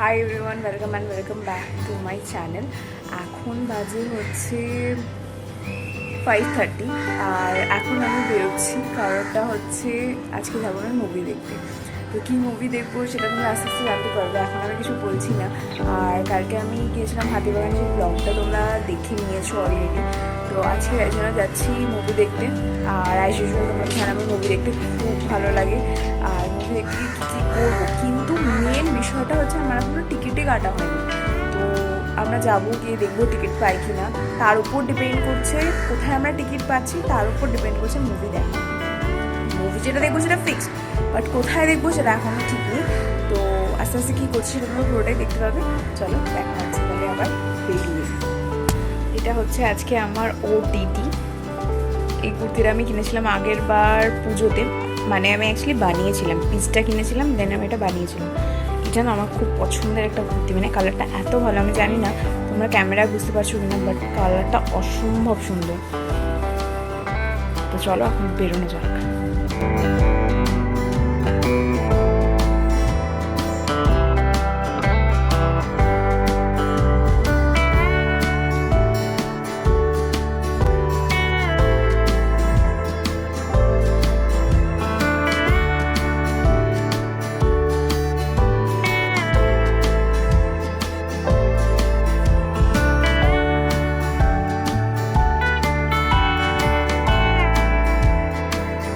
Hi everyone welcome and welcome back to my channel এখন বাজে হচ্ছে ফাইভ থার্টি আর এখন আমি বেরোচ্ছি, কারণটা হচ্ছে আজকে যাব না মুভি দেখতে। তো কী মুভি দেখব সেটা তুমি আস্তে আস্তে জানতে পারবে, এখন আমি কিছু বলছি না। আর কালকে আমি গিয়েছিলাম হাতিবাগান সেই ব্লগটা তোমরা দেখে নিয়েছো অলরেডি তো আজকে এই জন্য যাচ্ছি মুভি দেখতে। আর অ্যাজ ইউজুয়াল তোমরা আমার মুভি দেখতে খুব ভালো লাগে। আর মুভি দেখতে কী করব? কিন্তু মেন বিষয়টা হচ্ছে আমার এখনও টিকিটে কাটা হয়নি। তো আমরা যাব গিয়ে দেখব টিকিট পাই কি না তার উপর ডিপেন্ড করছে কোথায় আমরা টিকিট পাচ্ছি, তার উপর ডিপেন্ড করছে মুভি দেখা মুভি যেটা দেখব সেটা ফিক্সড বাট কোথায় দেখব সেটা এখনও ঠিক নেই তো আস্তে আস্তে কী করছি সেটা পুরোটাই দেখতে পাবে। চলো দেখা হচ্ছে তাহলে আবার। বেরিয়ে এটা হচ্ছে আজকে আমার ও দিদি এই কুর্তিটা আমি কিনেছিলাম আগের বার পুজোতে। মানে আমি অ্যাকচুয়ালি বানিয়েছিলাম। পিসটা কিনেছিলাম দেন আমি এটা বানিয়েছিলাম। এটা না আমার খুব পছন্দের একটা কুর্তি। মানে কালারটা এত ভালো, আমি জানি না তোমরা ক্যামেরায় বুঝতে পারছ কিনা বাট কালারটা অসম্ভব সুন্দর। তো চলো এখন বেরোনো যাক।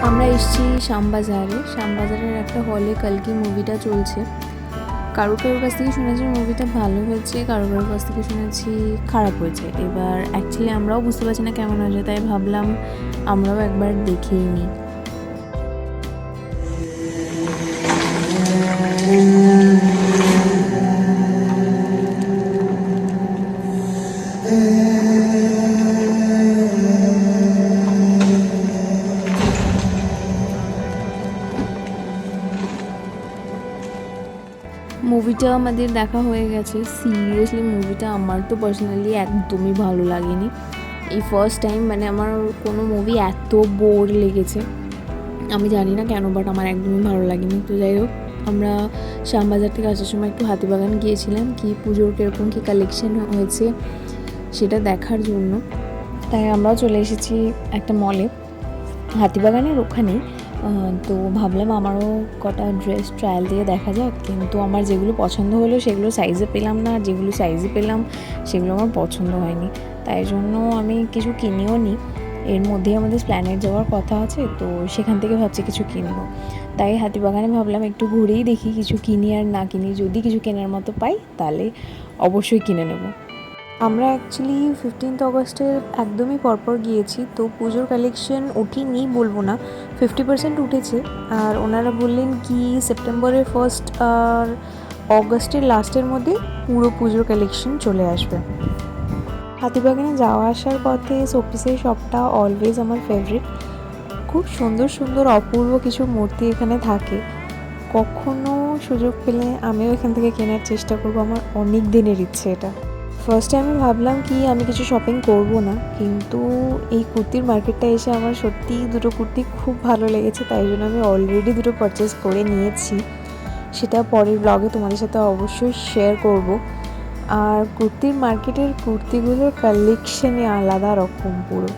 আমরা এসেছি শ্যামবাজারে। শ্যামবাজারের একটা হলে কালকে মুভিটা চলছে। কারও কারোর কাছ থেকে শুনেছি মুভিটা ভালো হয়েছে কারও কারোর কাছ থেকে শুনেছি খারাপ হয়েছে। এবার অ্যাকচুয়ালি আমরাও বুঝতে পারছি না কেমন হয়েছে, তাই ভাবলাম আমরাও একবার দেখেই নিই। মুভিটা আমাদের দেখা হয়ে গেছে। সিরিয়াসলি মুভিটা আমার তো পার্সোনালি একদমই ভালো লাগেনি। এই ফার্স্ট টাইম মানে আমার কোনো মুভি এত বোর লেগেছে। আমি জানি না কেন বাট আমার একদমই ভালো লাগেনি। তো যাই হোক আমরা শ্যামবাজার থেকে আসার সময় একটু হাতিবাগান গিয়েছিলাম কি পুজোর কীরকম কী কালেকশন হয়েছে সেটা দেখার জন্য। তাই আমরাও চলে এসেছি একটা মলে হাতিবাগানের ওখানেই আহ, তো ভাবলাম আমারও কটা ড্রেস ট্রায়াল দিয়ে দেখা যাক, কিন্তু আমার যেগুলো পছন্দ হলো সেগুলো সাইজে পেলাম না আর যেগুলো সাইজে পেলাম সেগুলো আমার পছন্দ হয়নি। তাই জন্য আমি কিছু কিনিও নিই এর মধ্যে আমাদের প্ল্যানেট যাওয়ার কথা আছে, তো সেখান থেকে ভাবছি কিছু কিনবো। তাই হাতিবাগানে ভাবলাম একটু ঘুরেই দেখি কিছু কিনি আর না কিনি, যদি কিছু কেনার মতো পাই তাহলে অবশ্যই কিনে নেব। আমরা অ্যাকচুয়ালি ফিফটিন্থ অগস্টের একদমই পরপর গিয়েছি, তো পুজোর কালেকশন ওঠেনি বলব না। ফিফটি পার্সেন্ট উঠেছে। আর ওনারা বললেন কি সেপ্টেম্বরের ফার্স্ট আর অগস্টের লাস্টের মধ্যে পুরো পুজোর কালেকশন চলে আসবে। হাতিবাগানে যাওয়া আসার পথে শোপিসের শপটা অলওয়েজ আমার ফেভারিট খুব সুন্দর সুন্দর, অপূর্ব কিছু মূর্তি এখানে থাকে। কখনো সুযোগ পেলে আমিও এখান থেকে কেনার চেষ্টা করব, আমার অনেক দিনের ইচ্ছে এটা। ফার্স্টে আমি ভাবলাম কি আমি কিছু শপিং করব না, কিন্তু এই কুর্তির মার্কেটটা এসে আমার সত্যিই দুটো কুর্তি খুব ভালো লেগেছে, তাই জন্য আমি অলরেডি দুটো পারচেস করে নিয়েছি। সেটা পরের ব্লগে তোমাদের সাথে অবশ্যই শেয়ার করব। আর কুর্তির মার্কেটের কুর্তিগুলোর কালেকশনই আলাদা রকম পুরো।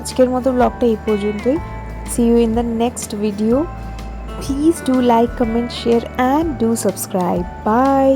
আজকের মতো ব্লগটা এই পর্যন্তই। See you in the next video please do like comment share and do subscribe bye